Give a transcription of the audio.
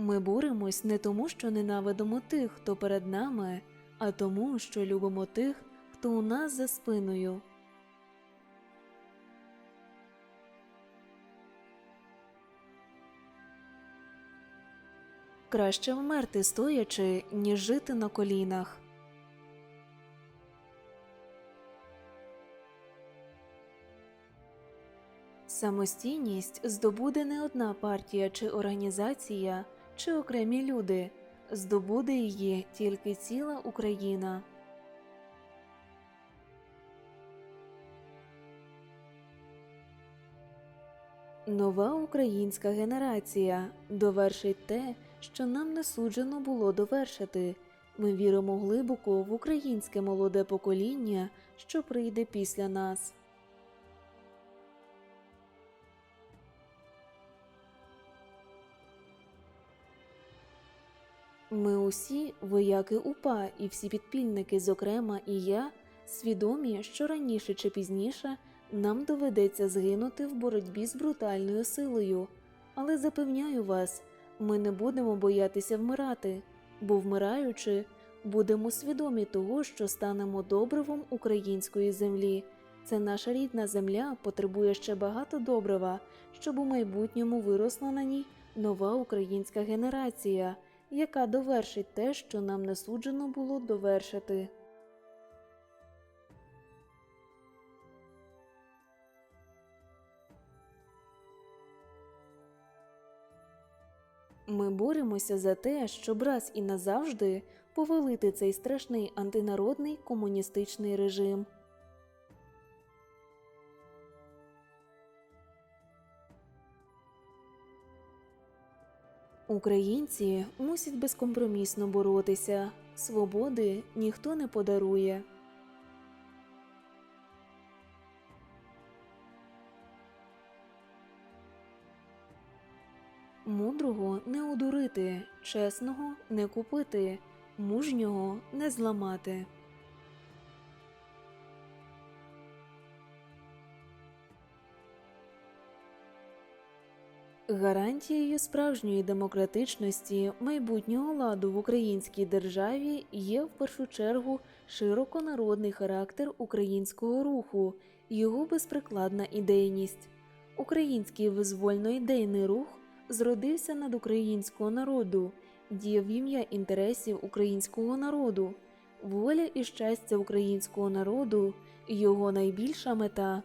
Ми боремось не тому, що ненавидимо тих, хто перед нами, а тому, що любимо тих, хто у нас за спиною. Краще вмерти стоячи, ніж жити на колінах. Самостійність здобуде не одна партія чи організація, чи окремі люди, здобуде її тільки ціла Україна. Нова українська генерація довершить те, що нам не суджено було довершити. Ми віримо глибоко в українське молоде покоління, що прийде після нас. Ми усі, вояки УПА і всі підпільники, зокрема і я, свідомі, що раніше чи пізніше нам доведеться згинути в боротьбі з брутальною силою. Але запевняю вас, ми не будемо боятися вмирати, бо вмираючи, будемо свідомі того, що станемо добривом української землі. Це наша рідна земля потребує ще багато добрива, щоб у майбутньому виросла на ній нова українська генерація, яка довершить те, що нам не суджено було довершити. Ми боремося за те, щоб раз і назавжди повалити цей страшний антинародний комуністичний режим. Українці мусять безкомпромісно боротися. Свободи ніхто не подарує. Мудрого не одурити, чесного не купити, мужнього не зламати. Гарантією справжньої демократичності майбутнього ладу в українській державі є в першу чергу широконародний характер українського руху, його безприкладна ідейність. Український визвольно-ідейний рух зродився над українського народу, діяв ім'я інтересів українського народу, воля і щастя українського народу, його найбільша мета.